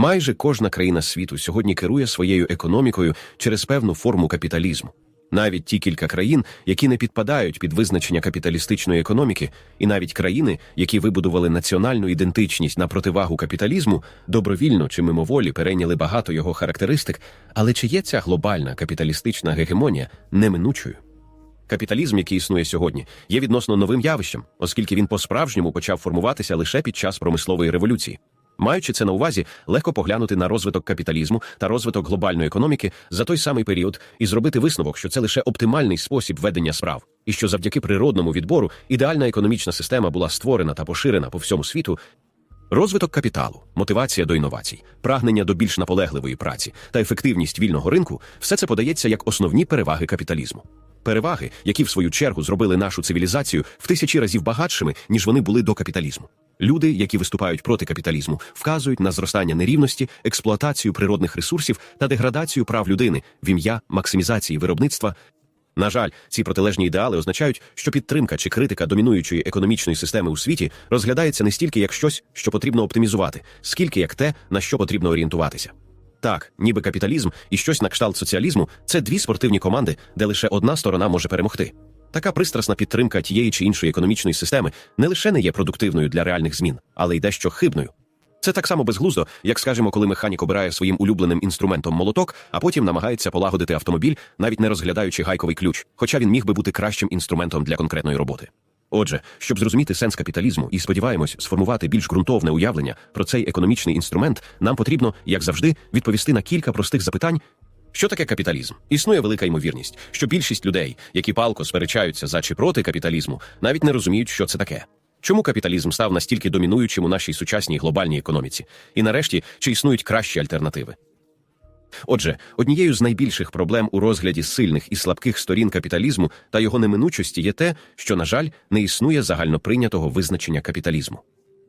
Майже кожна країна світу сьогодні керує своєю економікою через певну форму капіталізму. Навіть ті кілька країн, які не підпадають під визначення капіталістичної економіки, і навіть країни, які вибудували національну ідентичність на противагу капіталізму, добровільно чи мимоволі перейняли багато його характеристик, але чи є ця глобальна капіталістична гегемонія неминучою? Капіталізм, який існує сьогодні, є відносно новим явищем, оскільки він по-справжньому почав формуватися лише під час промислової революції. Маючи це на увазі, легко поглянути на розвиток капіталізму та розвиток глобальної економіки за той самий період і зробити висновок, що це лише оптимальний спосіб ведення справ, і що завдяки природному відбору ідеальна економічна система була створена та поширена по всьому світу. Розвиток капіталу, мотивація до інновацій, прагнення до більш наполегливої праці та ефективність вільного ринку все це подається як основні переваги капіталізму. Переваги, які в свою чергу зробили нашу цивілізацію в тисячі разів багатшими, ніж вони були до капіталізму. Люди, які виступають проти капіталізму, вказують на зростання нерівності, експлуатацію природних ресурсів та деградацію прав людини в ім'я максимізації виробництва. На жаль, ці протилежні ідеали означають, що підтримка чи критика домінуючої економічної системи у світі розглядається не стільки як щось, що потрібно оптимізувати, скільки як те, на що потрібно орієнтуватися. Так, ніби капіталізм і щось на кшталт соціалізму це дві спортивні команди, де лише одна сторона може перемогти. Така пристрасна підтримка тієї чи іншої економічної системи не лише не є продуктивною для реальних змін, але й дещо хибною. Це так само безглуздо, як скажемо, коли механік обирає своїм улюбленим інструментом молоток, а потім намагається полагодити автомобіль, навіть не розглядаючи гайковий ключ, хоча він міг би бути кращим інструментом для конкретної роботи. Отже, щоб зрозуміти сенс капіталізму і сподіваємось сформувати більш ґрунтовне уявлення про цей економічний інструмент, нам потрібно, як завжди, відповісти на кілька простих запитань. Що таке капіталізм? Існує велика ймовірність, що більшість людей, які палко сперечаються за чи проти капіталізму, навіть не розуміють, що це таке. Чому капіталізм став настільки домінуючим у нашій сучасній глобальній економіці? І нарешті, чи існують кращі альтернативи? Отже, однією з найбільших проблем у розгляді сильних і слабких сторін капіталізму та його неминучості є те, що, на жаль, не існує загальноприйнятого визначення капіталізму.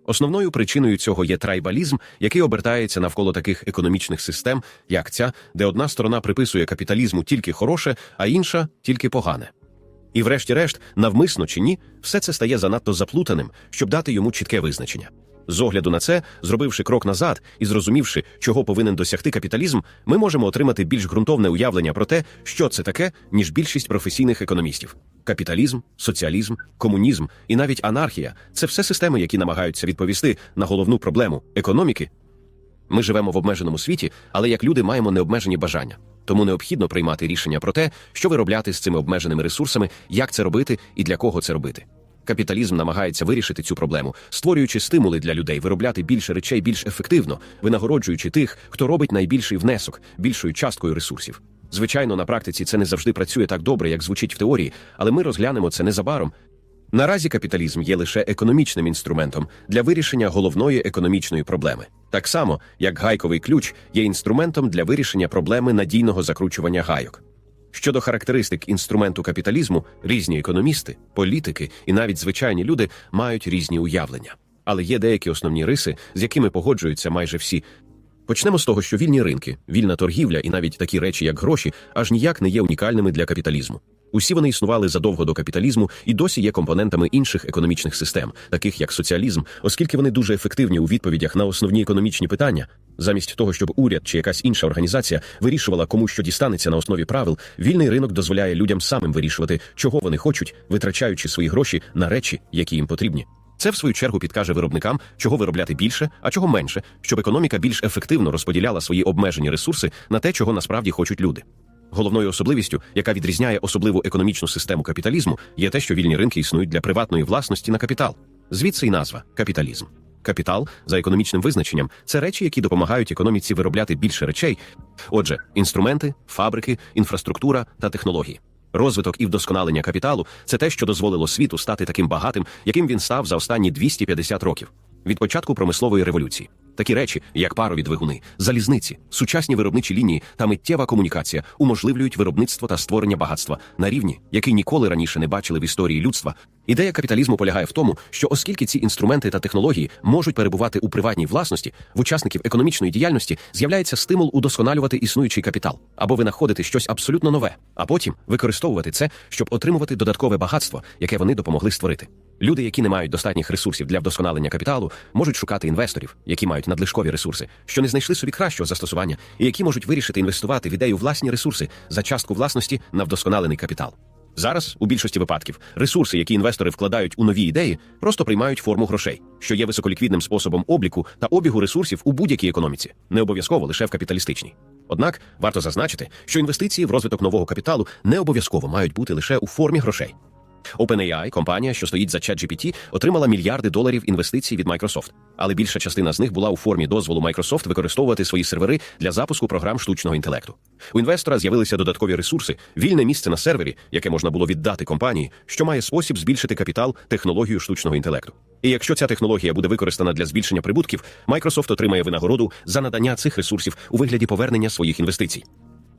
Основною причиною цього є трайбалізм, який обертається навколо таких економічних систем, як ця, де одна сторона приписує капіталізму тільки хороше, а інша тільки погане. І, врешті-решт, навмисно чи ні, все це стає занадто заплутаним, щоб дати йому чітке визначення. З огляду на це, зробивши крок назад і зрозумівши, чого повинен досягти капіталізм, ми можемо отримати більш ґрунтовне уявлення про те, що це таке, ніж більшість професійних економістів. Капіталізм, соціалізм, комунізм і навіть анархія це все системи, які намагаються відповісти на головну проблему економіки. Ми живемо в обмеженому світі, але як люди маємо необмежені бажання. Тому необхідно приймати рішення про те, що виробляти з цими обмеженими ресурсами, як це робити і для кого це робити. Капіталізм намагається вирішити цю проблему, створюючи стимули для людей виробляти більше речей більш ефективно, винагороджуючи тих, хто робить найбільший внесок більшою часткою ресурсів. Звичайно, на практиці це не завжди працює так добре, як звучить в теорії, але ми розглянемо це незабаром. Наразі капіталізм є лише економічним інструментом для вирішення головної економічної проблеми, так само як гайковий ключ є інструментом для вирішення проблеми надійного закручування гайок. Щодо характеристик інструменту капіталізму, різні економісти, політики і навіть звичайні люди мають різні уявлення. Але є деякі основні риси, з якими погоджуються майже всі. Почнемо з того, що вільні ринки, вільна торгівля і навіть такі речі, як гроші, аж ніяк не є унікальними для капіталізму. Усі вони існували задовго до капіталізму і досі є компонентами інших економічних систем, таких як соціалізм, оскільки вони дуже ефективні у відповідях на основні економічні питання. Замість того, щоб уряд чи якась інша організація вирішувала, кому що дістанеться на основі правил, вільний ринок дозволяє людям самим вирішувати, чого вони хочуть, витрачаючи свої гроші на речі, які їм потрібні. Це в свою чергу підкаже виробникам, чого виробляти більше, а чого менше, щоб економіка більш ефективно розподіляла свої обмежені ресурси на те, чого насправді хочуть люди. Головною особливістю, яка відрізняє особливу економічну систему капіталізму, є те, що вільні ринки існують для приватної власності на капітал. Звідси й назва капіталізм. Капітал, за економічним визначенням, це речі, які допомагають економіці виробляти більше речей. Отже, інструменти, фабрики, інфраструктура та технології. Розвиток і вдосконалення капіталу це те, що дозволило світу стати таким багатим, яким він став за останні 250 років. Від початку промислової революції такі речі, як парові двигуни, залізниці, сучасні виробничі лінії та миттєва комунікація, уможливлюють виробництво та створення багатства на рівні, який ніколи раніше не бачили в історії людства. Ідея капіталізму полягає в тому, що оскільки ці інструменти та технології можуть перебувати у приватній власності, в учасників економічної діяльності з'являється стимул удосконалювати існуючий капітал або винаходити щось абсолютно нове, а потім використовувати це, щоб отримувати додаткове багатство, яке вони допомогли створити. Люди, які не мають достатніх ресурсів для вдосконалення капіталу, можуть шукати інвесторів, які мають надлишкові ресурси, що не знайшли собі кращого застосування, і які можуть вирішити інвестувати в ідею власні ресурси за частку власності на вдосконалений капітал. Зараз, у більшості випадків, ресурси, які інвестори вкладають у нові ідеї, просто приймають форму грошей, що є високоліквідним способом обліку та обігу ресурсів у будь-якій економіці, не обов'язково лише в капіталістичній. Однак варто зазначити, що інвестиції в розвиток нового капіталу не обов'язково мають бути лише у формі грошей. OpenAI, компанія, що стоїть за ChatGPT, отримала мільярди доларів інвестицій від Microsoft, але більша частина з них була у формі дозволу Microsoft використовувати свої сервери для запуску програм штучного інтелекту. У інвестора з'явилися додаткові ресурси, вільне місце на сервері, яке можна було віддати компанії, що має спосіб збільшити капітал технологію штучного інтелекту. І якщо ця технологія буде використана для збільшення прибутків, Microsoft отримає винагороду за надання цих ресурсів у вигляді повернення своїх інвестицій.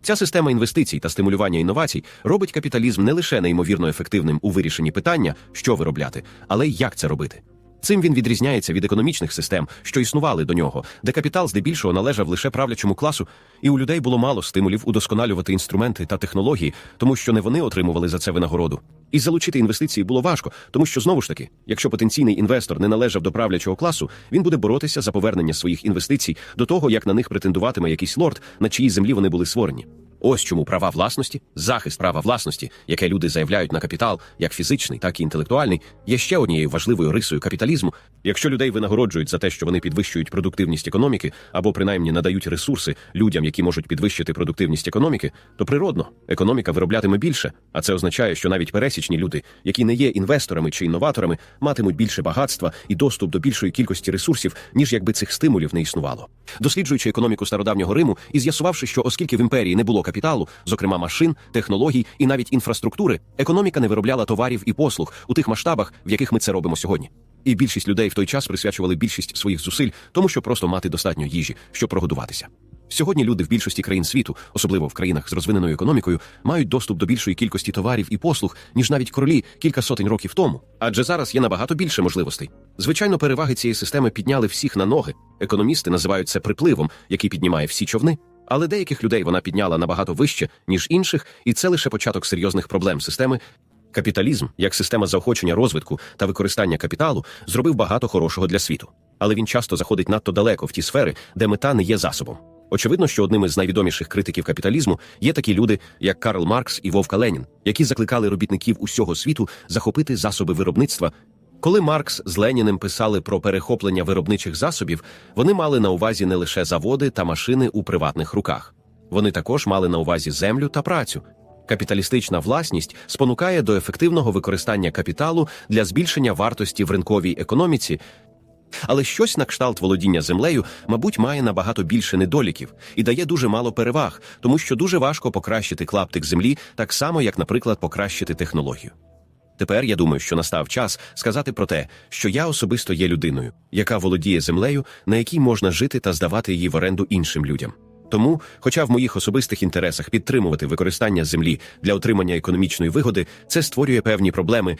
Ця система інвестицій та стимулювання інновацій робить капіталізм не лише неймовірно ефективним у вирішенні питання, що виробляти, але й як це робити. Цим він відрізняється від економічних систем, що існували до нього, де капітал здебільшого належав лише правлячому класу, і у людей було мало стимулів удосконалювати інструменти та технології, тому що не вони отримували за це винагороду. І залучити інвестиції було важко, тому що знову ж таки, якщо потенційний інвестор не належав до правлячого класу, він буде боротися за повернення своїх інвестицій до того, як на них претендуватиме якийсь лорд, на чиїй землі вони були створені. Ось чому права власності, захист права власності, яке люди заявляють на капітал, як фізичний, так і інтелектуальний, є ще однією важливою рисою капіталізму. Якщо людей винагороджують за те, що вони підвищують продуктивність економіки, або принаймні надають ресурси людям, які можуть підвищити продуктивність економіки, то природно економіка вироблятиме більше, а це означає, що навіть пересічні люди, які не є інвесторами чи інноваторами, матимуть більше багатства і доступ до більшої кількості ресурсів, ніж якби цих стимулів не існувало. Досліджуючи економіку стародавнього Риму і з'ясувавши, що оскільки в імперії не було капіталу, зокрема машин, технологій і навіть інфраструктури, економіка не виробляла товарів і послуг у тих масштабах, в яких ми це робимо сьогодні. І більшість людей в той час присвячували більшість своїх зусиль тому, щоб просто мати достатньо їжі, щоб прогодуватися. Сьогодні люди в більшості країн світу, особливо в країнах з розвиненою економікою, мають доступ до більшої кількості товарів і послуг, ніж навіть королі кілька сотень років тому. Адже зараз є набагато більше можливостей. Звичайно, переваги цієї системи підняли всіх на ноги. Економісти називають це припливом, який піднімає всі човни. Але деяких людей вона підняла набагато вище, ніж інших, і це лише початок серйозних проблем системи. Капіталізм, як система заохочення розвитку та використання капіталу, зробив багато хорошого для світу, але він часто заходить надто далеко в ті сфери, де мета не є засобом. Очевидно, що одним із найвідоміших критиків капіталізму є такі люди, як Карл Маркс і Вовка Ленін, які закликали робітників усього світу захопити засоби виробництва. Коли Маркс з Леніним писали про перехоплення виробничих засобів, вони мали на увазі не лише заводи та машини у приватних руках. Вони також мали на увазі землю та працю. Капіталістична власність спонукає до ефективного використання капіталу для збільшення вартості в ринковій економіці. Але щось на кшталт володіння землею, мабуть, має набагато більше недоліків і дає дуже мало переваг, тому що дуже важко покращити клаптик землі, так само як, наприклад, покращити технологію. Тепер я думаю, що настав час сказати про те, що я особисто є людиною, яка володіє землею, на якій можна жити та здавати її в оренду іншим людям. Тому, хоча в моїх особистих інтересах підтримувати використання землі для отримання економічної вигоди, це створює певні проблеми.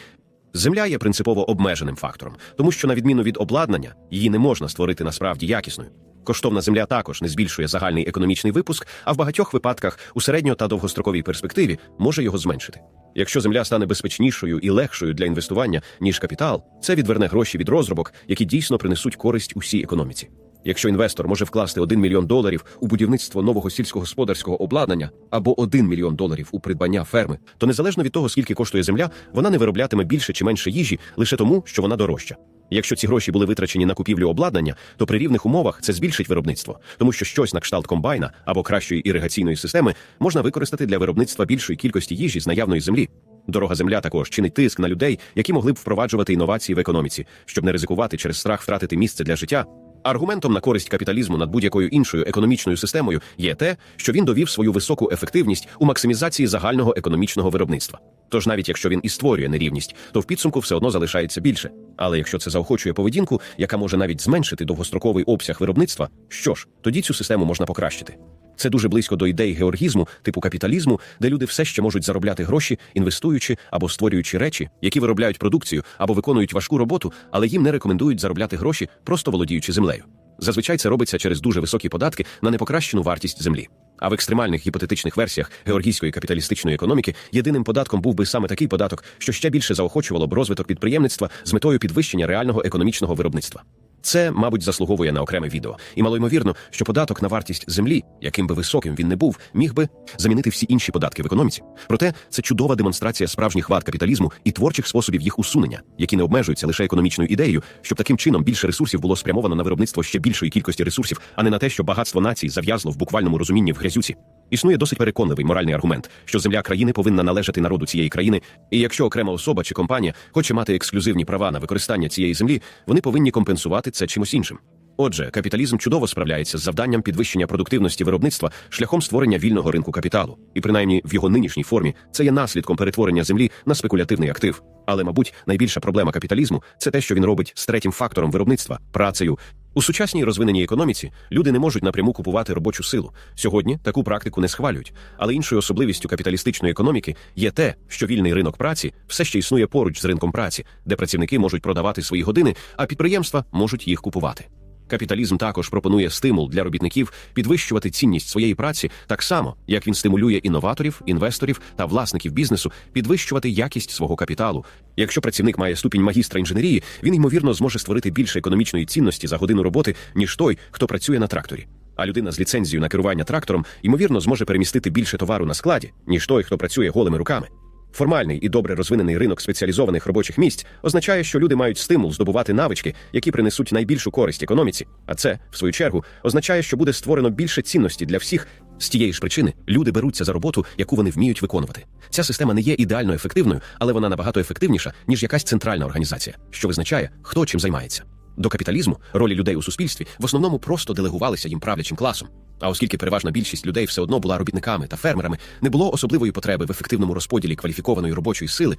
Земля є принципово обмеженим фактором, тому що, на відміну від обладнання, її не можна створити насправді якісною. Коштовна земля також не збільшує загальний економічний випуск, а в багатьох випадках у середньо та довгостроковій перспективі може його зменшити. Якщо земля стане безпечнішою і легшою для інвестування, ніж капітал, це відверне гроші від розробок, які дійсно принесуть користь усій економіці. Якщо інвестор може вкласти 1 мільйон доларів у будівництво нового сільськогосподарського обладнання або 1 мільйон доларів у придбання ферми, то незалежно від того, скільки коштує земля, вона не вироблятиме більше чи менше їжі лише тому, що вона дорожча. Якщо ці гроші були витрачені на купівлю обладнання, то при рівних умовах це збільшить виробництво, тому що щось на кшталт комбайна або кращої іригаційної системи можна використати для виробництва більшої кількості їжі з наявної землі. Дорога земля також чинить тиск на людей, які могли б впроваджувати інновації в економіці, щоб не ризикувати через страх втратити місце для життя. Аргументом на користь капіталізму над будь-якою іншою економічною системою є те, що він довів свою високу ефективність у максимізації загального економічного виробництва. Тож навіть якщо він і створює нерівність, то в підсумку все одно залишається більше. Але якщо це заохочує поведінку, яка може навіть зменшити довгостроковий обсяг виробництва, що ж, тоді цю систему можна покращити. Це дуже близько до ідей георгізму, типу капіталізму, де люди все ще можуть заробляти гроші, інвестуючи або створюючи речі, які виробляють продукцію або виконують важку роботу, але їм не рекомендують заробляти гроші, просто володіючи землею. Зазвичай це робиться через дуже високі податки на непокращену вартість землі. А в екстремальних гіпотетичних версіях георгійської капіталістичної економіки єдиним податком був би саме такий податок, що ще більше заохочувало б розвиток підприємництва з метою підвищення реального економічного виробництва. Це, мабуть, заслуговує на окреме відео, і малоймовірно, що податок на вартість землі, яким би високим він не був, міг би замінити всі інші податки в економіці. Проте це чудова демонстрація справжніх вад капіталізму і творчих способів їх усунення, які не обмежуються лише економічною ідеєю, щоб таким чином більше ресурсів було спрямовано на виробництво ще більшої кількості ресурсів, а не на те, що багатство націй зав'язло в буквальному розумінні в грязюці. Існує досить переконливий моральний аргумент, що земля країни повинна належати народу цієї країни, і якщо окрема особа чи компанія хоче мати ексклюзивні права на використання цієї землі, вони повинні компенсувати це чимось іншим. Отже, капіталізм чудово справляється з завданням підвищення продуктивності виробництва шляхом створення вільного ринку капіталу, і принаймні в його нинішній формі це є наслідком перетворення землі на спекулятивний актив. Але, мабуть, найбільша проблема капіталізму це те, що він робить з третім фактором виробництва працею. У сучасній розвиненій економіці люди не можуть напряму купувати робочу силу. Сьогодні таку практику не схвалюють. Але іншою особливістю капіталістичної економіки є те, що вільний ринок праці все ще існує поруч з ринком праці, де працівники можуть продавати свої години, а підприємства можуть їх купувати. Капіталізм також пропонує стимул для робітників підвищувати цінність своєї праці так само, як він стимулює інноваторів, інвесторів та власників бізнесу підвищувати якість свого капіталу. Якщо працівник має ступінь магістра інженерії, він ймовірно зможе створити більше економічної цінності за годину роботи, ніж той, хто працює на тракторі. А людина з ліцензією на керування трактором ймовірно зможе перемістити більше товару на складі, ніж той, хто працює голими руками. Формальний і добре розвинений ринок спеціалізованих робочих місць означає, що люди мають стимул здобувати навички, які принесуть найбільшу користь економіці. А це, в свою чергу, означає, що буде створено більше цінності для всіх. З тієї ж причини люди беруться за роботу, яку вони вміють виконувати. Ця система не є ідеально ефективною, але вона набагато ефективніша, ніж якась центральна організація, що визначає, хто чим займається. До капіталізму ролі людей у суспільстві в основному просто делегувалися їм правлячим класом. А оскільки переважна більшість людей все одно була робітниками та фермерами, не було особливої потреби в ефективному розподілі кваліфікованої робочої сили.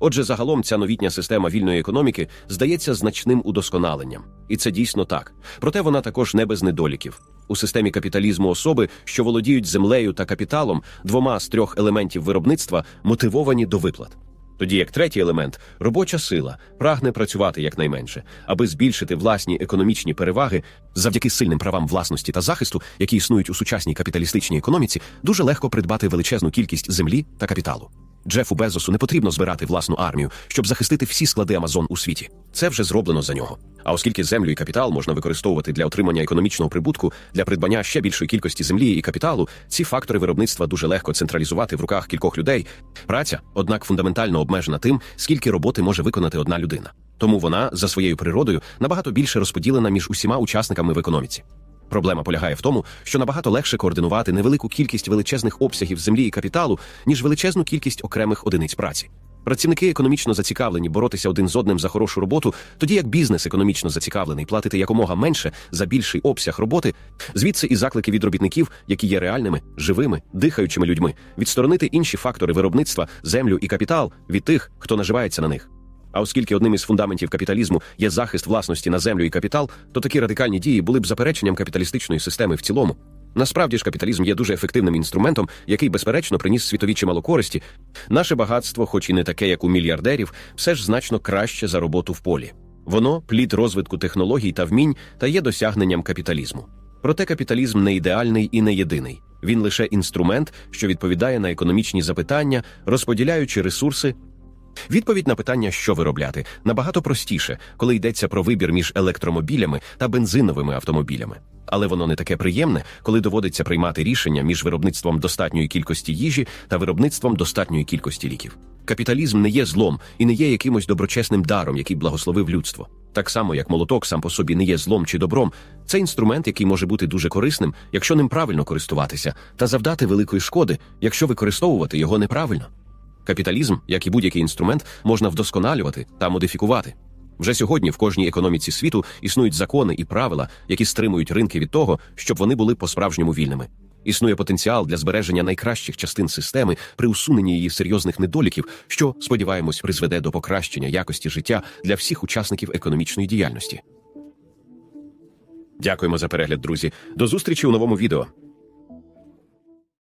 Отже, загалом ця новітня система вільної економіки здається значним удосконаленням, і це дійсно так. Проте вона також не без недоліків. У системі капіталізму особи, що володіють землею та капіталом, двома з трьох елементів виробництва, мотивовані до виплат. Тоді як третій елемент робоча сила прагне працювати якнайменше, аби збільшити власні економічні переваги завдяки сильним правам власності та захисту, які існують у сучасній капіталістичній економіці, дуже легко придбати величезну кількість землі та капіталу. Джефу Безосу не потрібно збирати власну армію, щоб захистити всі склади Амазон у світі. Це вже зроблено за нього. А оскільки землю і капітал можна використовувати для отримання економічного прибутку, для придбання ще більшої кількості землі і капіталу, ці фактори виробництва дуже легко централізувати в руках кількох людей. Праця, однак, фундаментально обмежена тим, скільки роботи може виконати одна людина. Тому вона за своєю природою набагато більше розподілена між усіма учасниками в економіці. Проблема полягає в тому, що набагато легше координувати невелику кількість величезних обсягів землі і капіталу, ніж величезну кількість окремих одиниць праці. Працівники економічно зацікавлені боротися один з одним за хорошу роботу, тоді як бізнес економічно зацікавлений платити якомога менше за більший обсяг роботи, звідси і заклики від робітників, які є реальними, живими, дихаючими людьми, відсторонити інші фактори виробництва, землю і капітал від тих, хто наживається на них. А оскільки одним із фундаментів капіталізму є захист власності на землю і капітал, то такі радикальні дії були б запереченням капіталістичної системи в цілому. Насправді ж капіталізм є дуже ефективним інструментом, який, безперечно, приніс світові чимало користі. Наше багатство, хоч і не таке, як у мільярдерів, все ж значно краще за роботу в полі. Воно плід розвитку технологій та вмінь та є досягненням капіталізму. Проте капіталізм не ідеальний і не єдиний. Він лише інструмент, що відповідає на економічні запитання, розподіляючи ресурси Відповідь на питання, що виробляти, набагато простіше, коли йдеться про вибір між електромобілями та бензиновими автомобілями. Але воно не таке приємне, коли доводиться приймати рішення між виробництвом достатньої кількості їжі та виробництвом достатньої кількості ліків. Капіталізм не є злом і не є якимось доброчесним даром, який благословив людство. Так само, як молоток сам по собі не є злом чи добром, це інструмент, який може бути дуже корисним, якщо ним правильно користуватися, та завдати великої шкоди, якщо використовувати його неправильно. Капіталізм, як і будь-який інструмент, можна вдосконалювати та модифікувати. Вже сьогодні в кожній економіці світу існують закони і правила, які стримують ринки від того, щоб вони були по-справжньому вільними. Існує потенціал для збереження найкращих частин системи при усуненні її серйозних недоліків, що, сподіваємось, призведе до покращення якості життя для всіх учасників економічної діяльності. Дякуємо за перегляд, друзі. До зустрічі у новому відео.